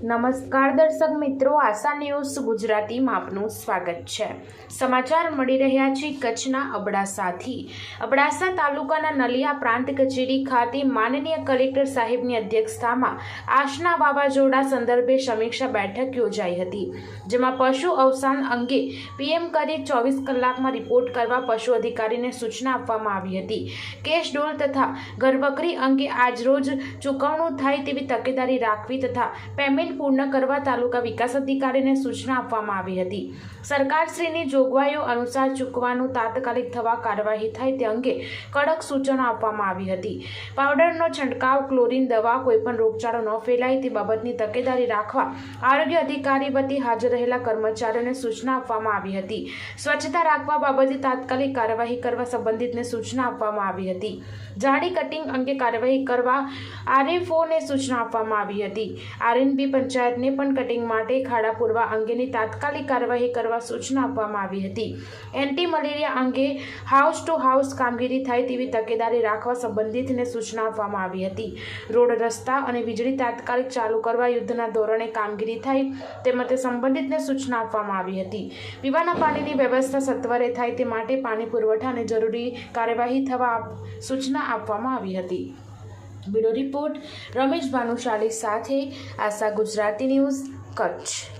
નમસ્કાર દર્શક મિત્રો, આશા ન્યૂઝ ગુજરાતીમાં આપનું સ્વાગત છે. સમાચાર મળી રહ્યા છે કચ્છના અબડાસાથી. અબડાસા તાલુકાના નલિયા પ્રાંત કચેરી ખાતે માનનીય કલેક્ટર સાહેબની અધ્યક્ષતામાં આશના વાવાઝોડા સંદર્ભે સમીક્ષા બેઠક યોજાઈ હતી, જેમાં પશુ અવસાન અંગે પીએમ કરી ચોવીસ કલાકમાં રિપોર્ટ કરવા પશુ અધિકારીને સૂચના આપવામાં આવી હતી. કેશ ડોલ તથા ઘરવકરી અંગે આજરોજ ચૂકવણું થાય તેવી તકેદારી રાખવી તથા પેમેન્ટ પૂર્ણ કરવા તાલુકા વિકાસ અધિકારીને સૂચના આપવામાં આવી હતી. સરકારશ્રીની જોગવાઈઓ અનુસાર ચૂકવાનું તાત્કાલિક થવા કાર્યવાહી થાય તે અંગે કડક સૂચનો આપવામાં આવી હતી. પાવડરનો છંટકાવ, ક્લોરીન દવા, કોઈપણ રોગચાળો ન ફેલાય તે બાબતની તકેદારી રાખવા આરોગ્ય અધિકારી વતી હાજર રહેલા કર્મચારીઓને સૂચના આપવામાં આવી હતી. સ્વચ્છતા રાખવા બાબતે તાત્કાલિક કાર્યવાહી કરવા સંબંધિતને સૂચના આપવામાં આવી હતી. જાડી કટિંગ અંગે કાર્યવાહી કરવા આરએફઓને સૂચના આપવામાં આવી હતી. આરએનબી પંચાયતને પણ કટિંગ માટે ખાડા પૂરવા અંગેની તાત્કાલિક કાર્યવાહી કરવા સૂચના આપવામાં આવી હતી. એન્ટી મલેરિયા અંગે હાઉસ ટુ હાઉસ કામગીરી થાય તેવી તકેદારી રાખવા સંબંધિતને સૂચના આપવામાં આવી હતી. રોડ રસ્તા અને વીજળી તાત્કાલિક ચાલુ કરવા યુદ્ધના ધોરણે કામગીરી થાય તે માટે સંબંધિતને સૂચના આપવામાં આવી હતી. પીવાના પાણીની વ્યવસ્થા સત્વરે થાય તે માટે પાણી પુરવઠા અને જરૂરી કાર્યવાહી થવા સૂચના આપવામાં આવી હતી. બ્યુરો રિપોર્ટ રમેશ ભાનુશાલી સાથે આશા ગુજરાતી ન્યૂઝ કચ્છ.